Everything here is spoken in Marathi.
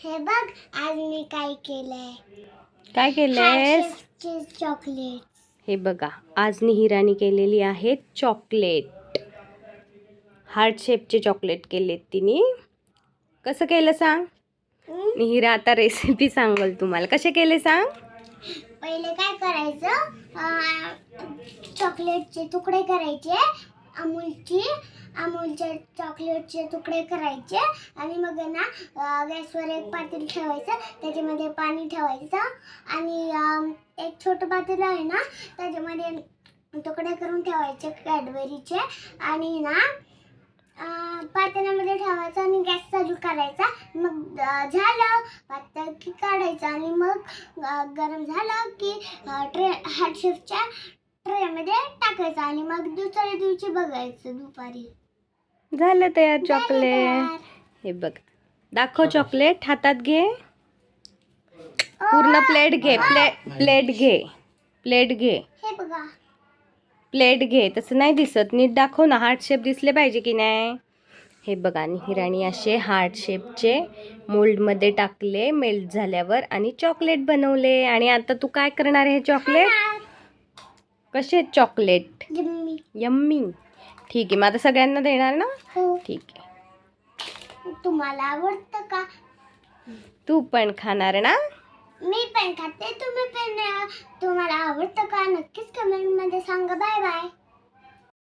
हे बघ आज मी काय केलंय? काय केलंयस? चॉकलेट हे बघा आज निहिराने केलेली आहेत चॉकलेट हार्ट शेपचे चॉकलेट केलेत तिने. कसं केलं सांग? निहिरा आता रेसिपी सांगल तुम्हाला. कसे केले सांग? पहिले काय करायचं? चॉकलेटचे तुकडे करायचे अमूलची अमूलचे चॉकलेटचे तुकडे करायचे आणि मग ना गॅसवर एक पातेल ठेवायचं त्याच्यामध्ये पाणी ठेवायचं आणि एक छोटं पातेल आहे ना त्याच्यामध्ये तुकडे करून ठेवायचे कॅडबरीचे आणि ना पातेल्यामध्ये ठेवायचं आणि गॅस चालू करायचा. मग झालं पातळ की काढायचं आणि मग गरम झालं की अं, ट्रे हार्टशेफच्या ट्रेमध्ये टाकायचं आणि मग दुसऱ्या दिवशी बघायचं दुपारी. झालं तयार चॉकलेट. हे बघ. दाखव चॉकलेट. हातात घे. पूर्ण प्लेट घे. प्ले प्लेट घे. प्लेट घे. हे बघा. प्लेट घे. तसं नाही दिसत. नीट दाखव ना हार्ट शेप दिसले पाहिजे की नाही? हे बघा निहिराणी असे हार्ट शेपचे मोल्डमध्ये टाकले मेल्ट झाल्यावर आणि चॉकलेट बनवले. आणि आता तू काय करणार आहे हे चॉकलेट? कसे चॉकलेट? जिम्मी यम्मी. ठीक आहे मग आता सगळ्यांना देणार ना? हो. ठीक आहे. तुम्हाला आवडतं का? तू पण खाणार ना? मी पण खाते तुम्ही पण अं, तुम्हाला आवडतं का? नक्कीच कमेंटमध्ये सांगा. Bye bye